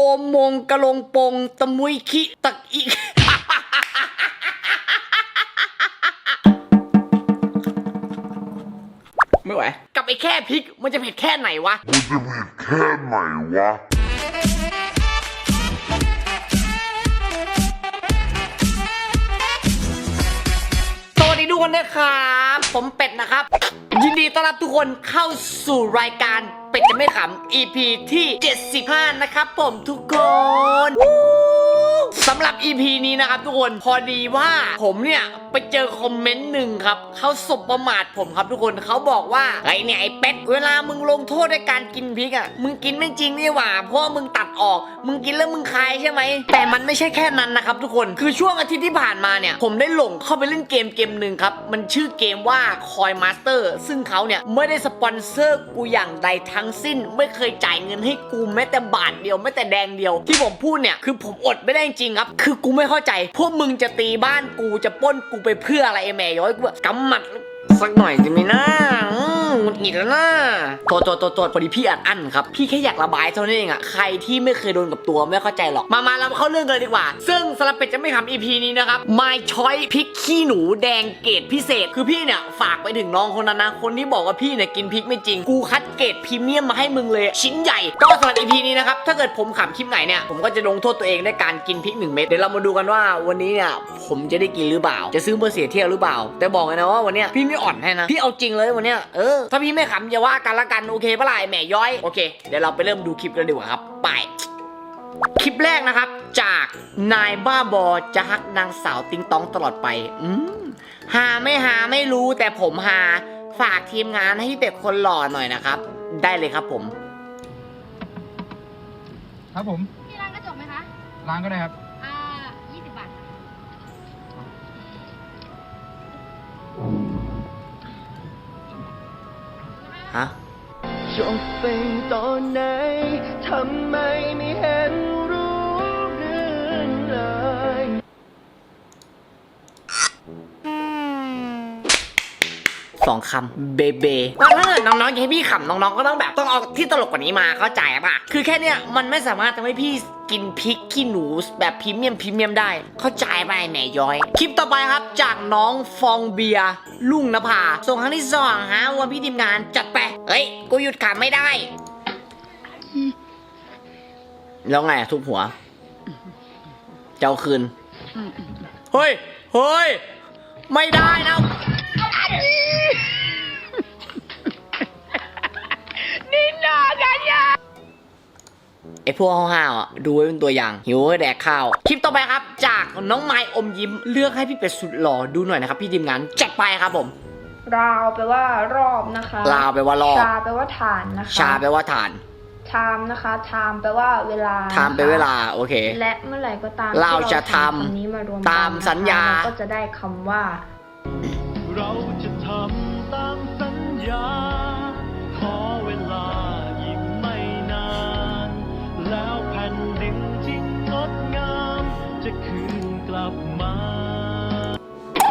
โอมมงกะลงปงตะมุยคิตักอีกไม่ไหว กับไอ้แค่พริกมันจะเผ็ดแค่ไหนวะ มันจะผิดแค่ไหนวะ สวัสดีทุกคนนะครับ ผมเป็ดนะครับ ยินดีต้อนรับทุกคนเข้าสู่รายการ เป็ดจะไม่ขำ EP ที่ 75 นะครับผมทุกคนสำหรับ EP นี้นะครับทุกคน พอดีว่าผมเนี่ยไปเจอคอมเมนต์หนึ่งครับเขาสบประมาทผมครับทุกคนเขาบอกว่าไอเนี่ยไอเป็ดเวลามึงลงโทษด้วยการกินพริกอะมึงกินไม่จริงนี่หว่าเพราะมึงตัดออก มึงกินแล้วมึงคายใช่ไหมแต่มันไม่ใช่แค่นั้นนะครับทุกคนคือช่วงอาทิตย์ที่ผ่านมาเนี่ย ผมได้หลงเข้าไปเล่นเกมเกมหนึ่งครับมันชื่อเกมว่า Coin Master ซึ่งเขาเนี่ยไม่ได้สปอนเซอร์กูอย่างใดทั้งสิ้น ไม่เคยจ่ายเงินให้กูแม้แต่บาทเดียวแม้แต่แดงเดียว ที่ผมพูดเนี่ยคือผมอดไม่ได้จริงครับคือกูไม่เข้าใจ พวกมึงจะตีบ้านกูจะป้นกูไปเพื่ออะไรไอ้แม่ย้อยกูแบบกำหมัดสักหน่อยจะไม่น่า หงุดหงิดแล้วนะโทษโทษโทษพอดีพี่อัดอั้นครับ พี่แค่อยากระบายเท่านั้นเองอะใครที่ไม่เคยโดนกับตัวไม่เข้าใจหรอก มามาเรามาเข้าเรื่องกันเลยดีกว่า ซึ่งสลับเป็ดจะไม่ทำ EP นี้นะครับ My Choice พริกขี้หนูแดงเกรดพิเศษ คือพี่เนี่ยฝากไปถึงน้องคนนั้นนะ คนที่บอกว่าพี่เนี่ยกินพริกไม่จริง กูคัดเกรดพรีเมียมมาให้มึงเลย ชิ้นใหญ่ ก็สำหรับ EP นี้นะครับ ถ้าเกิดผมขำคลิปไหนเนี่ย ผมก็จะลงโทษตัวเองด้วยการกินพริกหนึ่งเม็ด เดี๋ยวเรามาดูกันว่าวันนี้เนี่ยผมจะได้กินหรือเปล่า จะซื้อเบอร์เสียเที่ยวหรือเปล่า แต่บอกเลยนะว่าวันนี้พี่ไม่อ่อนให้นะ พี่เอาจริงเลยวันนี้เออถ้าพี่ไม่ขำอย่าว่ากันละกันโอเคปะล่ะไอ้แหม่ย้อยโอเคเดี๋ยวเราไปเริ่มดูคลิปกันดีกว่าครับไป คลิปแรกนะครับ จากนายบ้าบอจะฮักนางสาวติงตองตลอดไปอืมหาไม่หาไม่รู้แต่ผมหาฝากทีมงานให้พี่เป็ดคนหล่อหน่อยนะครับ ได้เลยครับผม ครับผม มีร้านกระจกไหมคะ ล้างก็ได้ครับ ฮะจบไปตอนไหนทำไมไม่เห็น สองคำเบเบแล้วถ้าเกิดน้องๆอยากให้พี่ขำน้องๆก็ต้องแบบต้องเอาที่ตลกกว่านี้มาเข้าใจปะคือแค่เนี้ยมันไม่สามารถทำให้พี่กินพริกขี้หนูแบบพรีเมียมพรีเมียมได้ เข้าใจไปะไอ้แหม่ย้อย คลิปต่อไปครับจากน้องฟองเบียร์ลุงนภาส่งครั้งที่สองฮะวันพี่ทีมงานจัดไปเฮ้ยกูหยุดขำไม่ได้ แล้วไงทุบหัว เจ้าคืน เฮ้ย เฮ้ย ไม่ได้นะ ไอพวกห้าวๆอะดูไว้เป็นตัวอย่าง หิวก็แดกข้าว คลิปต่อไปครับ จากน้องไม้อมยิ้ม เลือกให้พี่เป็ดสุดหล่อดูหน่อยนะครับ พี่ทีมงานจัดไปครับผม ราวแปลว่ารอบนะคะลาวแปลว่ารอบ ชาแปลว่าฐานนะคะชาแปลว่าฐานไทม์นะคะไทม์แปลว่าเวลาไทม์แปลเวลาโอเค และเมื่อไหร่ก็ตามเราจะทำที่เราคำนี้มารวมตามกันนะคะสัญญาเรก็จะได้คำว่า เราจะทำตามสัญญา จะคืนกลับมา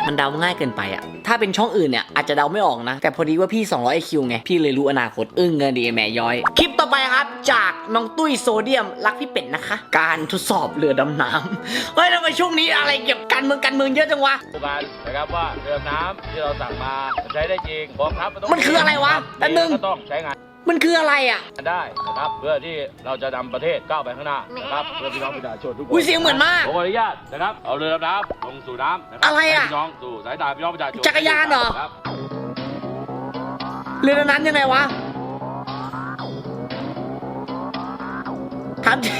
มันเดาง่ายเกินไปอะถ้าเป็นช่องอื่นเนี่ยอาจจะเดาไม่ออกนะ แต่พอดีว่าพี่ 200 IQ ไง พี่เลยรู้อนาคต อึ้งเงินดีแม่ย้อย คลิปต่อไปครับ จากน้องตุ้ยโซเดียม รักพี่เป็ดนะคะ การทดสอบเรือดำน้ำ เฮ้ยทำไมช่วงนี้อะไรเกี่ยวกับการเมืองการเมืองเยอะจังวะปัจจุบันนะครับว่าเรือดำน้ำที่เราสั่งมาใช้ได้จริงกองทัพมันต้องมันคืออะไรวะแป๊บนึง ก็ต้องใช้งาน มันคืออะไรอะ ได้นะครับเพื่อที่เราจะนำประเทศก้าวไปข้างหน้านะครับเพื่อพี่น้องประชาชนทุกคนอุ้ยเสียงเหมือนมากผมขออนุญาตนะครับเอาเรือดำน้ำลงสู่น้ำนะครัอะไรอะ ให้พี่น้องสู่สายตาพี่น้องประชาชนจักรยานเหรอครับเรือดำน้ำยังไงวะทำจริง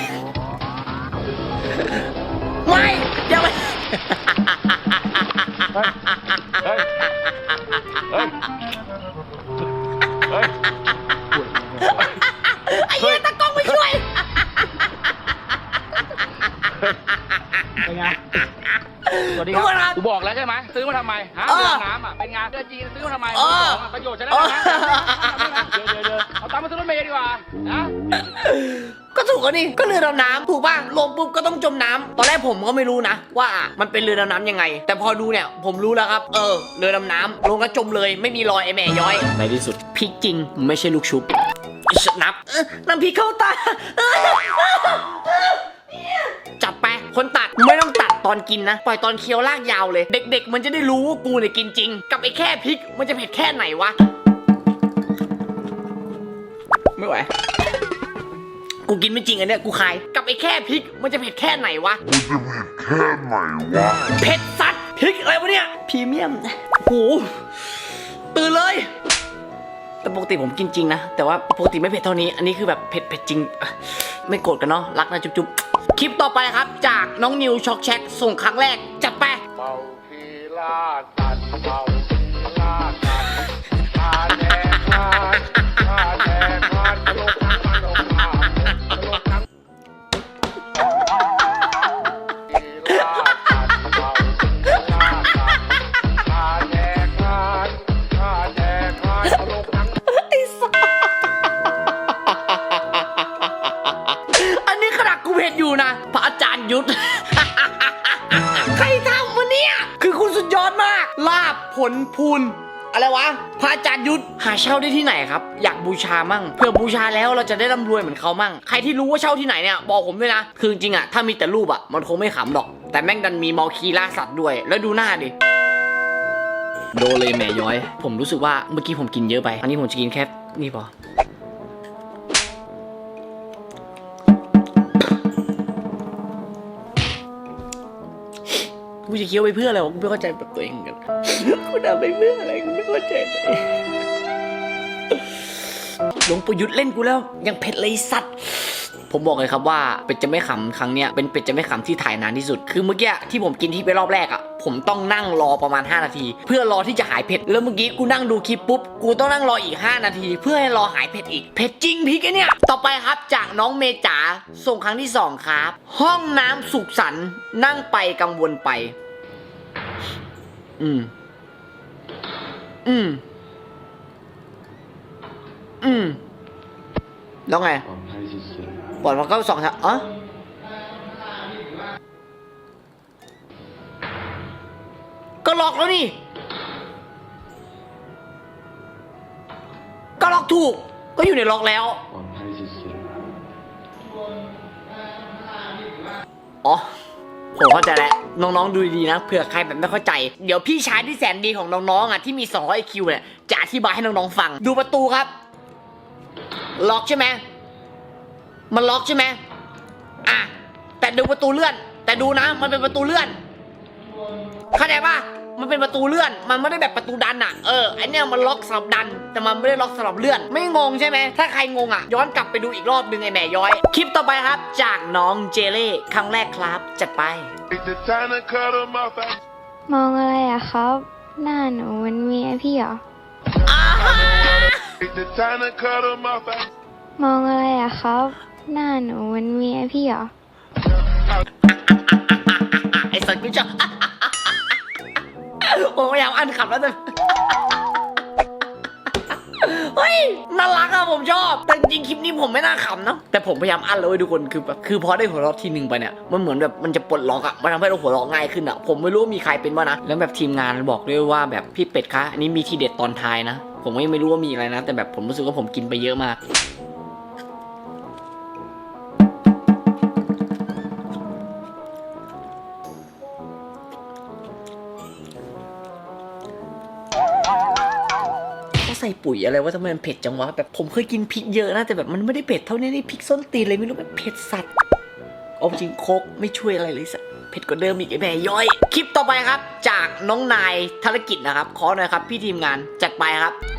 ไม่อย่าไป เฮ้ยเฮ้ยเบนครับกูบอกแล้วใช่ไหมซื้อมาทำไมฮะเออเรือดำน้ำอะเป็นงานเรือจีนซื้อมาทำไมเออ ของอะประโยชน์ใช่ไหมนะเดี๋ยวเดี๋ยวเดี๋ยวเอาตามมาซื้อรถเมล์ดีกว่านะก็ถูกแล้วนี่ก็เรือดำน้ำถูกป่ะลงปุ๊บก็ต้องจมน้ำตอนแรกผมก็ไม่รู้นะ ว่ามันเป็นเรือดำน้ำยังไง แต่พอดูเนี่ยผมรู้แล้วครับ เออ เรือดำน้ำลงก็จมเลย ไม่มีรอยไอแม่ย้อยในที่สุดพริกจริง ไม่ใช่ลูกชุบอิชนับเอ้อน้ำพริกเข้าตาตอ นกินนะ ปล่อยตอนเคี้ยวลากยาวเลย เด็ก ๆ มันจะได้รู้ว่ากูเนี่ยกินจริง กับไอ้แค่พริกมันจะเผ็ดแค่ไหนวะ ไม่ไหว กูกินไม่จริงอันเนี้ยกูคาย กับไอ้แค่พริกมันจะเผ็ดแค่ไหนวะ มันจะเผ็ดแค่ไหนวะ เผ็ดสัตว์พริกอะไรวะเนี่ยพรีเมียมโหตื่นเลย แต่ปกติผมกินจริงนะ แต่ว่าปกติไม่เผ็ดเท่านี้ อันนี้คือแบบเผ็ดเผ็ดจริงอะไม่โกรธกันเนาะ รักนะจุ๊บจุ๊บ คลิปต่อไปครับจากน้องนิวช็อกแชกส่งครั้งแรก จัดไปเมาคีลาตันเมาคีลาตันพาแดงพา เช่าได้ที่ไหนครับ อยากบูชามั่งเพื่อบูชาแล้วเราจะได้ร่ำรวยเหมือนเขามั่ง ใครที่รู้ว่าเช่าที่ไหนเนี่ยบอกผมด้วยนะ คือจริงอะถ้ามีแต่รูปอะมันคงไม่ขำหรอก แต่แม่งดันมีมอลคีล่าสัตว์ด้วย แล้วดูหน้าดิโดเลยแม่ย้อย ผมรู้สึกว่าเมื่อกี้ผมกินเยอะไป อันนี้ผมจะกินแค่นี่พอกูจะเคี้ยวไปเพื่ออะไรวะกูไม่เข้าใจแบบตัวเองเหมือนกัน กูทำไปเพื่ออะไรกูไม่เข้าใจตัวเอง หลวงประยุทธ์เล่นกูแล้ว ยังเผ็ดเลยสัตว์ผมบอกเลยครับว่าเป็ดจะไม่ขำครั้งเนี้ยเป็นเป็ดจะไม่ขำที่ถ่ายนานที่สุด คือเมื่อกี้ที่ผมกินที่ไปรอบแรกอะ ผมต้องนั่งรอประมาณ 5 นาที เพื่อรอที่จะหายเผ็ดแล้วเมื่อกี้กูนั่งดูคลิปปุ๊บกูต้องนั่งรออีก 5 นาที เพื่อให้รอหายเผ็ดอีกเผ็ดจริงพริกเนี่ยต่อไปครับจากน้องเมจ๋าส่งครั้งที่สองครับ ห้องน้ำสุขสันต์นั่งไปกังวลไป อืมอืม อืม แล้วไงปล่อยมาเข้าสองทางอ๋อก็ล็อกแล้วนี่ ก็ล็อกถูก ก็อยู่ในล็อกแล้วอ๋อ ผมเข้าใจแล้ว น้องๆ ดูดีๆนะ เผื่อใครแบบไม่เข้าใจ เดี๋ยวพี่ชายที่แสนดีของน้องๆอะที่มี200 IQ เนี่ย จะอธิบายให้น้องๆ ฟัง ดูประตูครับ ล็อกใช่ไหมมันล็อกใช่ไหมอะแต่ดูประตูเลื่อน แต่ดูนะ มันเป็นประตูเลื่อนเข้าใจปะมันเป็นประตูเลื่อน มันไม่ได้แบบประตูดันอะเออไอเนี้ยมันล็อกสำหรับดัน แต่มันไม่ได้ล็อกสำหรับเลื่อน ไม่งงใช่ไหม ถ้าใครงงอะย้อนกลับไปดูอีกรอบหนึ่งไอแหม่ย้อย คลิปต่อไปครับ จากน้องเจเล่ครั้งแรกครับ จัดไป It's the time to cut 'em off at มองอะไรอะครับ หน้าหนูมันมีไอพี่เหรอ It's the time to cut 'em off มองอะไรอะครับ หน้าหนูมันมีไอพี่เหรอ ไอ้สัตว์กูชอบ ผมพยายามอันขับแล้วแต่ เฮ้ยน่ารักอะผมชอบ แต่จริงๆคลิปนี้ผมไม่น่าขำนะ แต่ผมพยายามอันเลยเว้ยทุกคนคือแบบคือพอได้หัวเราะทีหนึ่งไปเนี่ยมันเหมือนแบบมันจะปลดล็อกอะมันทำให้เราหัวเราะง่ายขึ้นอะผมไม่รู้ว่ามีใครเป็นบ้างนะแล้วแบบทีมงานบอกด้วยว่าแบบพี่เป็ดคะอันนี้มีทีเด็ดตอนท้ายนะ ผมก็ยังไม่รู้ว่ามีอะไรนะ แต่แบบผมรู้สึกว่าผมกินไปเยอะมาก ใส่ปุ๋ยอะไรว่าทำไมมันเผ็ดจังวะแบบผมเคยกินพริกเยอะนะแต่แบบมันไม่ได้เผ็ดเท่านี้นี่พริกส้นตีนเลยไม่รู้แบบเผ็ดสัตว์เอาจริงโคกไม่ช่วยอะไรเลยสัตว์เผ็ดกว่าเดิมอีกไอ้แม่ย้อย คลิปต่อไปครับ จากน้องนายธนกิจนะครับ ขอหน่อยครับ พี่ทีมงานจัดไปครับ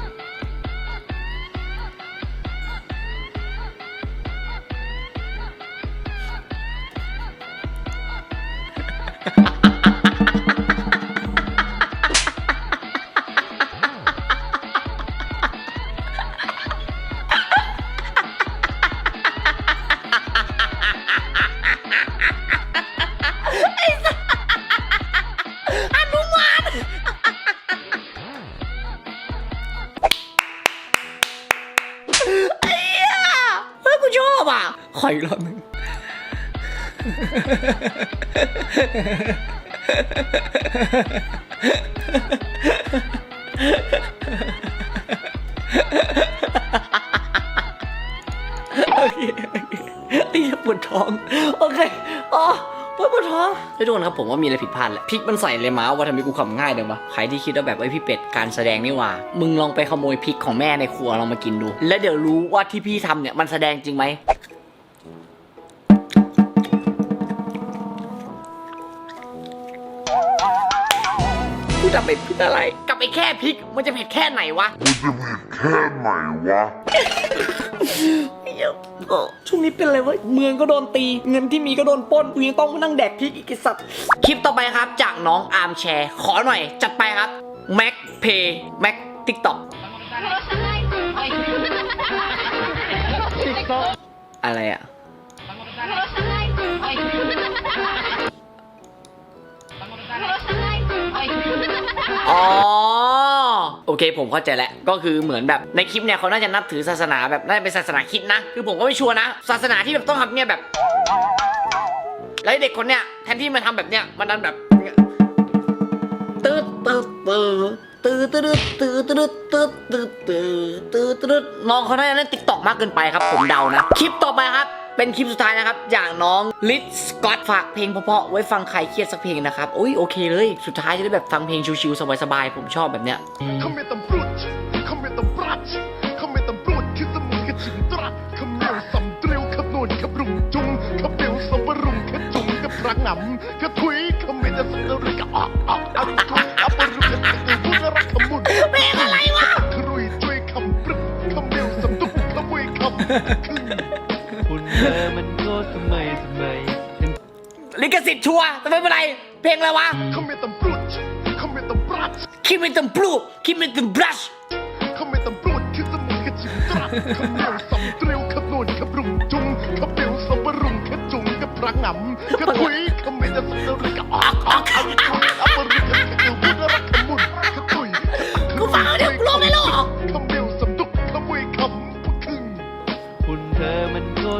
อะขออีกรอบหนึงโอเคโอเคไอ้เหี้ยปวดท้อง โอเคอ๋อปวดปวดท้องไอ้ยทุกคนครับผมว่ามีอะไรผิดพลาดแหละพริกมันใส่เลยมาว่าทำไมกูขำง่ายเดี๋ยววะใครที่คิดว่าแบบไอ้ยพี่เป็ดการแสดงนี่หว่า มึงลองไปขโมยพริกของแม่ในครัวลองมากินดู แล้วเดี๋ยวรู้ว่าที่พี่ทำเนี่ยมันแสดงจริงไหม กูทำไปเพื่ออะไร กลับไปแค่พริกมันจะเผ็ดแค่ไหนวะแค่ไหนวะ เดี๋ยวก็ช่วงนี้เป็นอะไรวะ เมืองก็โดนตี เงินที่มีก็โดนปล้นกูยังต้องมานั่งแดกพริกอีกไอ้สัตว์ คลิปต่อไปครับ จากน้องอาร์มแชร์ ขอหน่อย จัดไปครับแม็กเพย์แม็กติ๊กต็อกอะไรอะ เคผมเข้าใจแล้วก็คือเหมือนแบบในคลิปเนี่ยเขาน่าจะนับถือศาสนาแบบน่าจะเป็นศาสนาคิดนะ คือผมก็ไม่ชัวร์นะ ศาสนาที่แบบต้องทำเนี่ยแบบ แล้วเด็กคนเนี้ยแทนที่มันทำแบบเนี้ยมันดันแบบตืดตืดตืดตืดตืดตืดตืดตืดตืดตืดตืดตืดน้องเขาน่าจะเล่นติ๊กต็อกมากเกินไปครับ ผมเดานะ คลิปต่อไปครับ เป็นคลิปสุดท้ายนะครับ อย่างน้องลิทสกอตฝากเพลงเพาะๆไว้ฟังใครเครียดสักเพลงนะครับอุ้ยโอเคเลย สุดท้ายจะได้แบบฟังเพลงชิวๆสบายๆผมชอบแบบเนี้ย Come at the brunch, come at the brunch, come at the brunch คือก แต่ไม่เป็นไร เพลงอะไรวะ Come at the brunch, come at the brunch คิมเมนตัมบลูคิมเมนตัมบลัชขมิตำรวจคือสมุนกระจิงตรัสขมเหนียวสำเตรียวขนวนขบรุงจุงขบเบลสบรุงขจุงกระพรังงำกระถุยขมิดสำเริกะออกออกอันทุยอับรุงกระตือพุนรักขมุนขตุยกูฟังแล้วเดี๋ยวกูร้องไม่หรอกขมเหนียวสำตุกขมวยคำคึงคุณเธอมันก็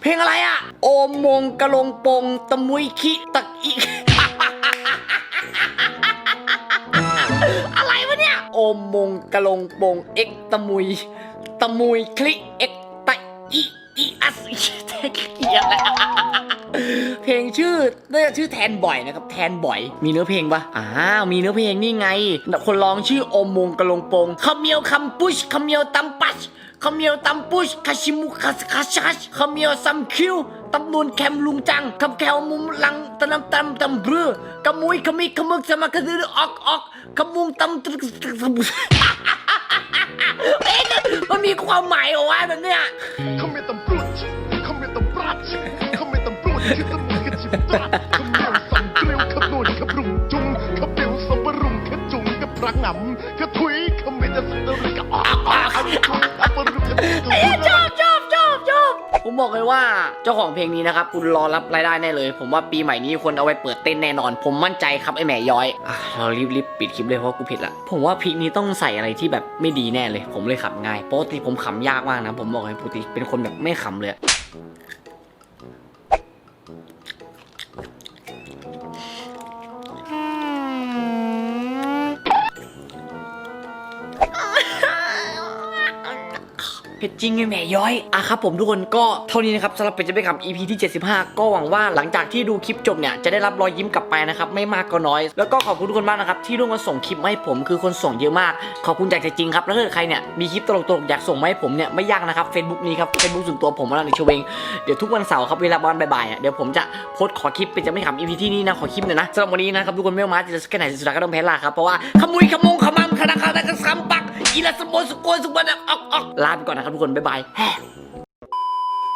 เพลงอะไรอะโอมมงกะลงปงตะมุยคิตะ อีอะไรวะเนี่ย โอมมงกะลงปงเอ็กตะมุย ตะมุยคลิเอ็กตะอีอีอัสแทนเกียอะเพลงชื่อน่าจะชื่อแทนบ่อยนะครับ แทนบ่อย มีเนื้อเพลงปะอ้าวมีเนื้อเพลงนี่ไง คนร้องชื่อโอมมงกะลงปงคำเมียวคำปุชคำเมียวตัมปัช คำเมียวตัมปุชคาชิมุคาสคาชัชคำเมียวซัมคิวตำนูนแคมลุงจังคำแควมุมลังตะนำตำตำบรือกะมุยขมิขมึกสมากระดือออกออกขมุงตำตึกตึกตรึกเอ๊ะมันมีความหมายเหรอวะแบบเนี้ยขมิตำรวจขมิตำรัชขมิตำรวจคือสมุนกระจิงตรัสขมเหนียวสำเตรียวขนวนขบรุงจุงขบเบลสบรุงขจุงกระพรังงำ อับรุงกระตือพุนชอบชอบชอบชอบผมบอกเลยว่าเจ้าของเพลงนี้นะครับคุณรอรับรายได้แน่เลย ผมว่าปีใหม่นี้คนเอาไว้เปิดเต้นแน่นอน ผมมั่นใจครับไอ้แหม่ย้อยอะเรารีบรีบปิดคลิปเลยเพราะกูผิดละผมว่าพริกนี้ต้องใส่อะไรที่แบบไม่ดีแน่เลย ผมเลยขำง่ายปกติผมขำยากมากนะผมบอกเลยปกติเป็นคนแบบไม่ขำเลย เผ็ดจริงไงแหม่ย้อยอะครับผมทุกคนก็เท่านี้นะครับสำหรับเป็ดจะไปคำ EP ที่ 75 ก็หวังว่าหลังจากที่ดูคลิปจบเนี่ยจะได้รับรอยยิ้มกลับไปนะครับไม่มากก็น้อย แล้วก็ขอบคุณทุกคนมากนะครับที่ร่วมมาส่งคลิปมาให้ผมคือคนส่งเยอะมาก ขอบคุณจากใจจริงครับแล้วถ้าใครเนี่ยมีคลิปตลกๆอยากส่งมาให้ผมเนี่ยไม่ยากนะครับ Facebook นี้ครับ Facebook ส่วนตัวผมมาลังในชเวงเดี๋ยวทุกวันเสาร์ครับเวลาประมาณบ่ายๆอะเดี๋ยวผมจะโพสขอคลิปเป็นจะไม่ขำ EP ที่นี่นะขอคลิปหน่อยนะสำหรับวันนี้นะครับทุกคนไม่มาจะสแกนไหนสุดาก็ต้องแพ้ลาครับเพราะว่าขมุยขมงขมำคณะคาตะกระซำปักอีลาสโมสโกนสุบันออกออกลาไปก่อนนะครับทุกคนบ๊ายบายแฮ่